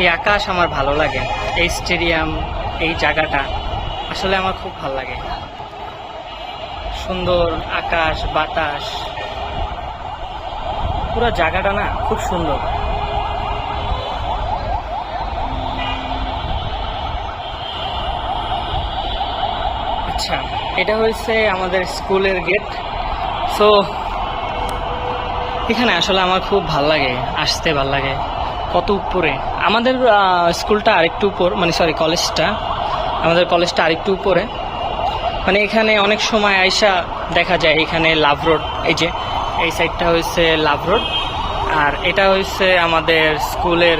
এই আকাশ আমার ভালো লাগে, এই স্টেডিয়াম, এই জায়গাটা আসলে আমার খুব ভালো লাগে। সুন্দর আকাশ, বাতাস, পুরো জায়গাটা না খুব সুন্দর। আচ্ছা এটা হয়েছে আমাদের স্কুলের গেট। সো এখানে আসলে আমার খুব ভালো লাগে, আসতে ভালো লাগে। কত উপরে? আমাদের স্কুলটা আরেকটু উপর মানে সরি কলেজটা। আমাদের কলেজটা আরেকটু উপরে। মানে এখানে অনেক সময় আইসা দেখা যায়, এখানে লাভ রোড, এই যে, এই সাইডটা হয়েছে লাভ রোড। আর এটা হয়েছে আমাদের স্কুলের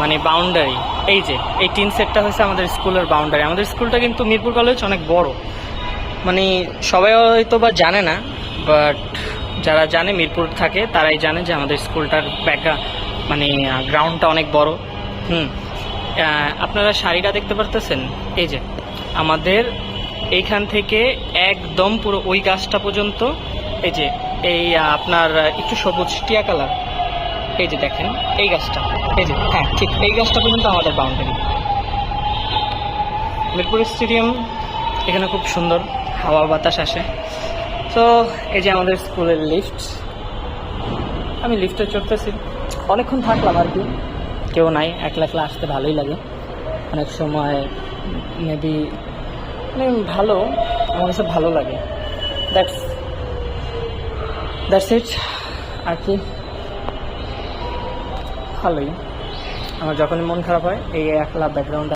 মানে বাউন্ডারি এই যে, এই তিন সেটটা হয়েছে আমাদের স্কুলের বাউন্ডারি আমাদের স্কুলটা কিন্তু মিরপুর কলেজ অনেক বড়। মানে সবাই হয়তো বা জানে না বাট যারা জানে মিরপুর থাকে, তারাই জানে যে আমাদের স্কুলটার ব্যাকগ্রা মানে গ্রাউন্ডটা অনেক বড়। হুম। আপনারা শাড়িটা দেখতে পারতেছেন? এই যে, আমাদের এইখান থেকে একদম পুরো ওই গাছটা পর্যন্ত, এই যে, এই আপনার একটু সবুজ টিয়া কালার। এই যে দেখেন, এই গাছটা। এই যে হ্যাঁ ঠিক, এই গাছটা পর্যন্ত আমাদের বাউন্ডারি মিরপুর স্টেডিয়াম, এখানে খুব সুন্দর হাওয়া বাতাস আসে। তো, এই যে আমাদের স্কুলের লিফট আমি লিফটে চড়তেছি। অনেকক্ষণ থাকলাম আর কি। কেউ নাই, একলা একলা আসতে ভালোই লাগে। অনেক সময় মেবি মানে ভালো, আমার কাছে ভালো লাগে। দ্যাটস দ্যাটস ইট আর কি। ভালোই। আমার যখনই মন খারাপ হয়, এই একলা ব্যাকগ্রাউন্ড